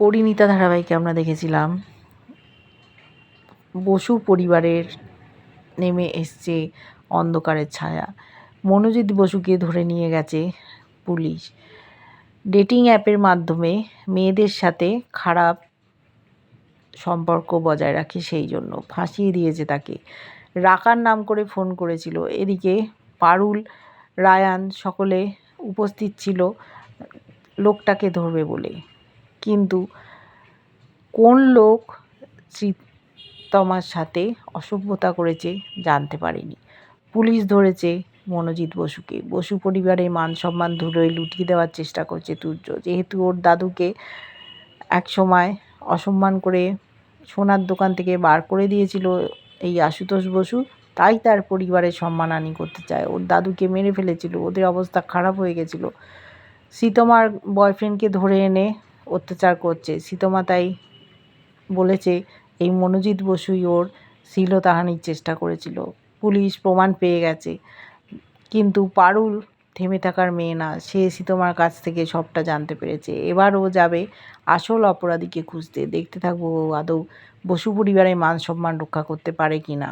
পরিণীতা ধারাবাহিকে আমরা দেখেছিলাম। বসু পরিবারের নেমে এসছে অন্ধকারের ছায়া। মনোজিৎ বসুকে ধরে নিয়ে গেছে পুলিশ। ডেটিং অ্যাপের মাধ্যমে মেয়েদের সাথে খারাপ সম্পর্ক বজায় রাখে সেই জন্য। ফাঁসিয়ে দিয়েছে তাকে। রাকার নাম করে ফোন করেছিল। এদিকে পারুল, রায়ান সকলে উপস্থিত ছিল। লোকটাকে ধরবে বলে। কিন্তু কোন লোক শ্রীতমার সাথে অসভ্যতা করেছে জানতে পারেনি। পুলিশ ধরেছে মনোজিৎ বসুকে। বসু পরিবারের মান সম্মান ধুলোয় লুটিয়ে দেওয়ার চেষ্টা করছে তুর্য। যেহেতু ওর দাদুকে এক সময় অসম্মান করে সোনার দোকান থেকে বার করে দিয়েছিল এই আশুতোষ বসু, তাই তার পরিবারের সম্মানহানি করতে চায়। ওর দাদুকে মেরে ফেলেছিল। ওদের অবস্থা খারাপ হয়ে গেছিল। সীতমার বয়ফ্রেন্ডকে ধরে এনে অত্যাচার করছে। সীতমা তাই বলেছে, এই মনোজিৎ বসুই ওর শ্লীলতাহানির চেষ্টা করেছিল। পুলিশ প্রমাণ পেয়ে গেছে। কিন্তু পারুল থেমে থাকার মেয়ে না। সে সীতমার কাছ থেকে সবটা জানতে পেরেছে। এবার ও যাবে আসল অপরাধীকে খুঁজতে। দেখতে থাকব ও আদৌ বসু পরিবারের মান সম্মান রক্ষা করতে পারে কি না